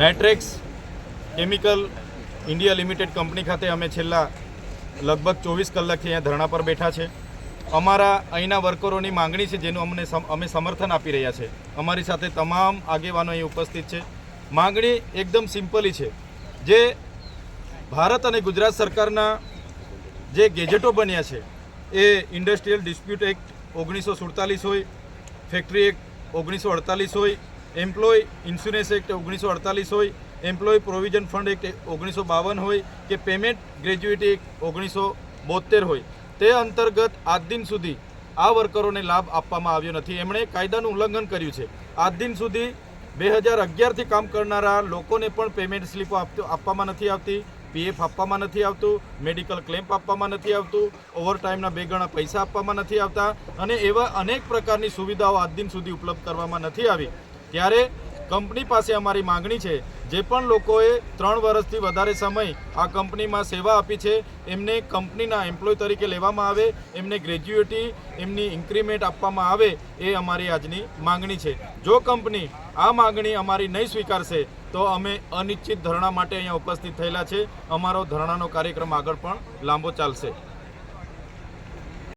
Nitrex chemical India limited company ખાતે અમે છેલ્લા લગભગ ચોવીસ કલાકથી અહીંયા ધરણા પર બેઠા છે. અમારા અહીંના વર્કરોની માંગણી છે જેનું અમને અમે સમર્થન આપી રહ્યા છે. અમારી સાથે તમામ આગેવાનો અહીં ઉપસ્થિત છે. માંગણી એકદમ સિમ્પલી છે. જે ભારત અને ગુજરાત સરકારના જે ગેજેટો બન્યા છે, એ ઇન્ડસ્ટ્રીયલ ડિસ્પ્યુટ એક્ટ ઓગણીસો સુડતાલીસ હોય ફેક્ટરી એક્ટ ઓગણીસો અડતાલીસ હોય એમ્પ્લોય ઇન્સ્યોરન્સ એક્ટ ઓગણીસો અડતાલીસ હોય એમ્પ્લોય પ્રોવિઝન ફંડ એક્ટ ઓગણીસો બાવન હોય કે પેમેન્ટ ગ્રેજ્યુએટી એક્ટ ઓગણીસો બોતેર હોય. તે અંતર્ગત આજ દિન સુધી આ વર્કરોને લાભ આપવામાં આવ્યો નથી. એમણે કાયદાનું ઉલ્લંઘન કર્યું છે. આજ દિન સુધી બે હજાર અગિયારથી કામ કરનારા લોકોને પણ પેમેન્ટ સ્લીપો આપવામાં નથી આવતી. પીએફ આપવામાં નથી આવતું. મેડિકલ ક્લેમ આપવામાં નથી આવતું. ઓવરટાઈમના બે ગણા પૈસા આપવામાં નથી આવતા. અને એવા અનેક પ્રકારની સુવિધાઓ આજ દિન સુધી ઉપલબ્ધ કરવામાં નથી આવી. ત્યારે કંપની પાસે અમારી માંગણી છે, જે પણ લોકોએ ત્રણ વર્ષથી વધારે સમય આ કંપનીમાં સેવા આપી છે, એમને કંપનીના એમ્પ્લોય તરીકે લેવામાં આવે, એમને ગ્રેજ્યુએટી, એમની ઇન્ક્રીમેન્ટ આપવામાં આવે, એ અમારી આજની માંગણી છે. જો કંપની આ માગણી અમારી નહીં સ્વીકારશે, તો અમે અનિશ્ચિત ધરણા માટે અહીંયા ઉપસ્થિત થયેલા છે. અમારો ધરણાનો કાર્યક્રમ આગળ પણ લાંબો ચાલશે.